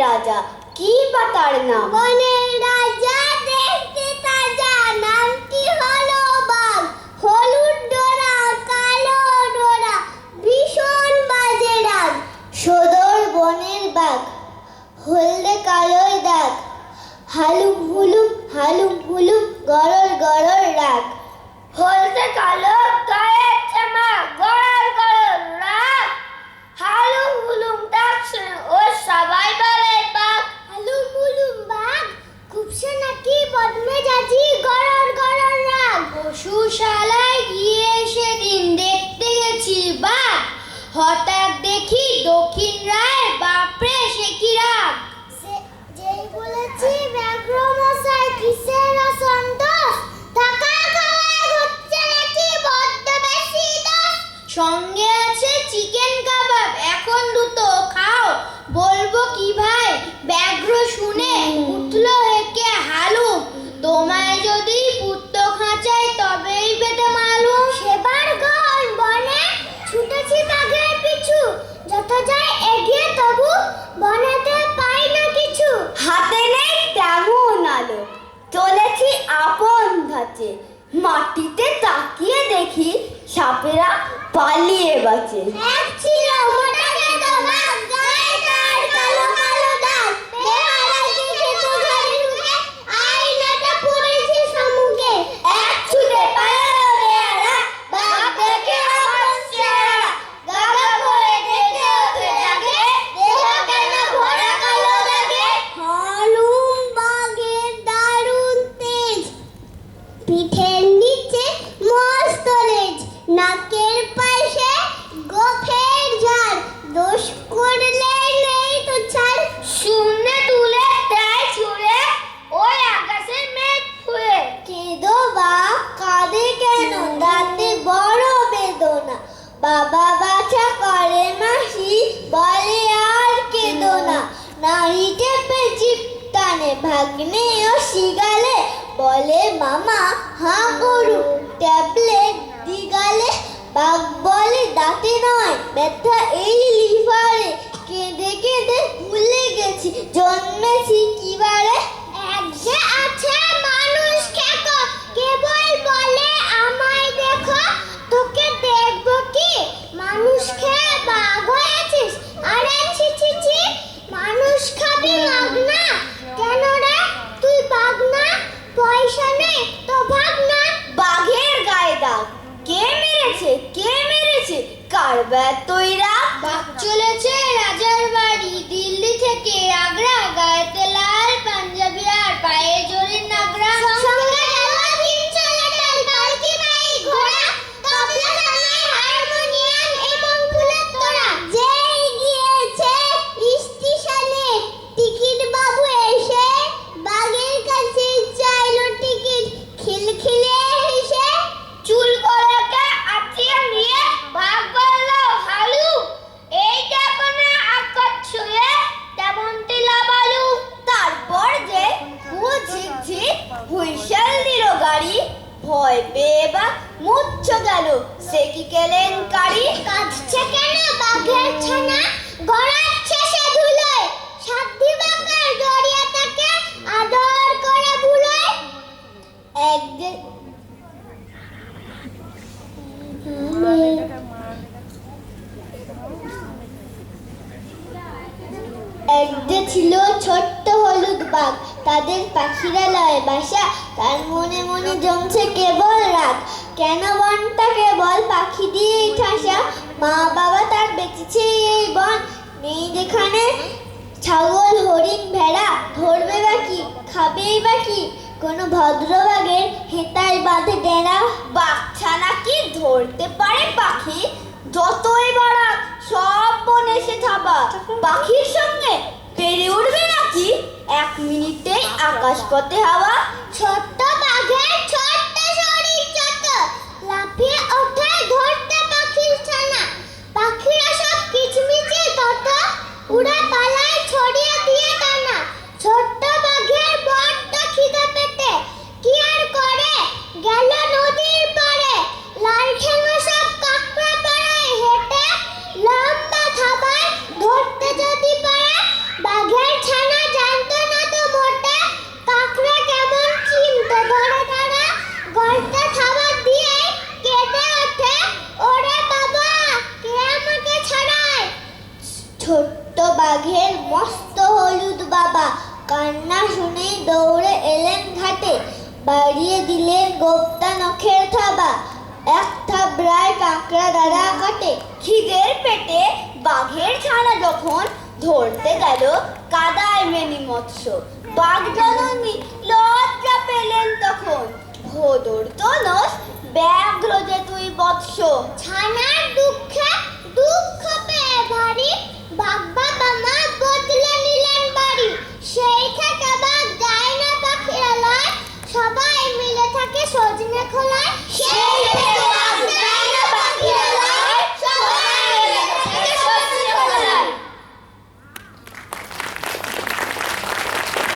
রাজা কি বা তার নাম বনের রাজা দেখতে তাজা নামটি হলো বাঘ হলুদ ডোরা কালো ডোরা ভীষণ বাজে রাগ সদর বনের বাঘ হলদে কালোয় দাগ হালুম হুলুম হালুম হুলুম গরর গরর রাগ হলদে কালো গায়ের জামা গরর গরর রাগ হালুম হুলুম ডাকছে ও সবাই বলে বাঘ আলু মুলুম বাঘ খুবসে নাকি বদমেজাজি গরর গরর রাগ। পশুশালায় গিয়ে সেদিন দেখতে গেছি বাঘ। হঠাৎ দেখি দক্ষিণ রায় বাপরে সে কি রাগ। সে- যেই বলেছি ব্যাঘ্র মশাই কিসের সন্তোষ থাকা খাওয়ায় হচ্ছে নাকি বড্ড বেশি দোষ? সঙ্গে আছে চিকেন কাবাব। এখন দুটো খাও। বলব কি ভাই? ব্যাঘ্র শুনে চলেছি আপন ধাঁচে। মাটিতে তাকিয়ে দেখি সাপেরা পালিয়ে বাঁচে। এক ছিল মোটা গেদো বাঘ গায়ে তার কালো কালো দাগ বেহারাকে খেত ঘরে ঢুকে আয়নাটা পড়েছে সম্মুখে এক ছুটে পালালো বেয়ারা বাঘ দেখে আমার চেহারা গাগা করে দেখে ওঠে জাগে দেহ কেন ভরা কালো দাগে হলুম বাঘের দারুণ তেজ পিঠের নিচে মস্ত লেজ নাকের পাশে গোফের ঝাড়। দোষ করলে নেই তো ছাড়। শূন্যে তুলে দেয় ছুঁড়ে, ওই আকাশের মেঘ ফুয়ে কেঁদো বা কাঁদে কেন? দাঁতে বড় বেদনা। বাবা বাছা করে মাসি, বলে আর কেঁদো না। নারী চেপে চিপটানে ভাগ্নে ও শিগালে বলে, মামা, হাঁ করু ট্যাবলেট দিগালে বাঘ বলে দাঁতে নয়। ব্যথা এই লিভারে। কেঁদে কেঁদে ভুলে গেছি, জন্মেছি কিবারে এক যে আছে মানুষ খেকো কেবল বলে আমায় দেখো তোকে দেখব কি মানুষ খেয়ে বাঘ হয়েছিস আরে ছি ছি ছি মানুষ খাবি বাঘ না কেন রে তুই বাঘ না পয়সা নেই তো ভাগ না বাঘের গায়ে দাগ কে মেরেছে? কে মেরেছে? কার তৈরা বাঘ চলেছে রাজার বাড়ি দিল্লি থেকে আগ্রা ভয় পেয়ে বা মুচ্ছ গেল। সে কি কেলেঙ্কারি? কাঁদছে কেন বাঘের ছানা? গড়াচ্ছে সে ধুলোয়। সাধ্যি বাঁকার এক যে ছিল ছোট্ট হলুদ বাঘ, তাদের পাখিরা লয় বাসা। তার মনে মনে জমছে কেবল রাগ। কেন বনটা কেবল পাখি দিয়েই ঠাসা? মা বাবা তার বেঁচেছে এই বন। নেই যেখানে ছাগল, হরিণ, ভেড়া ধরবে বা কি, খাবেই বা কি? কোনো ভদ্রবাগের হেতায় বাঁধে ডেরা বাচ্চা নাকি ধরতে পারে পাখি? যতই বড় সব বন এসে থাবা। পাখির সঙ্গে পেরে উঠবে নাকি? এক মিনিটে আকাশ পথে হাওয়া, ছোট্ট বাঘের ছোট্ট শরীর যত লাফিয়ে ওঠে ধরতে পাখির ছানা পাখিরা সব কিচমিচে তত উড়ে পালায় ছড়িয়ে দিয়ে দানা ছোট্ট বাঘের বড্ড খিদে পেটে কি আর করে গেল নদীর পাড়ে লাল ঠেঙা সব কাকড়া পাড়ায় হেঁটে লম্বা থাবায় ধরতে যদি পারে বাঘের বাঘের মস্ত হলুদ বাবা কান্না দৌড়ে এলেন ঘাটে। বাড়িয়ে দিলেন গোপ্তা নখের থাবা। এক থাবড়ায় কাঁকড়া দাঁড়া কাটে। খিদের পেটে বাঘের ছানা যখন ধরতে গেল, কাদায় মেনি মৎস্য। বাঘ জননী লজ্জা পেলেন তখন। ভোদর তনস ব্যাঘ্র যে তুই বৎস। ছানার দুঃখে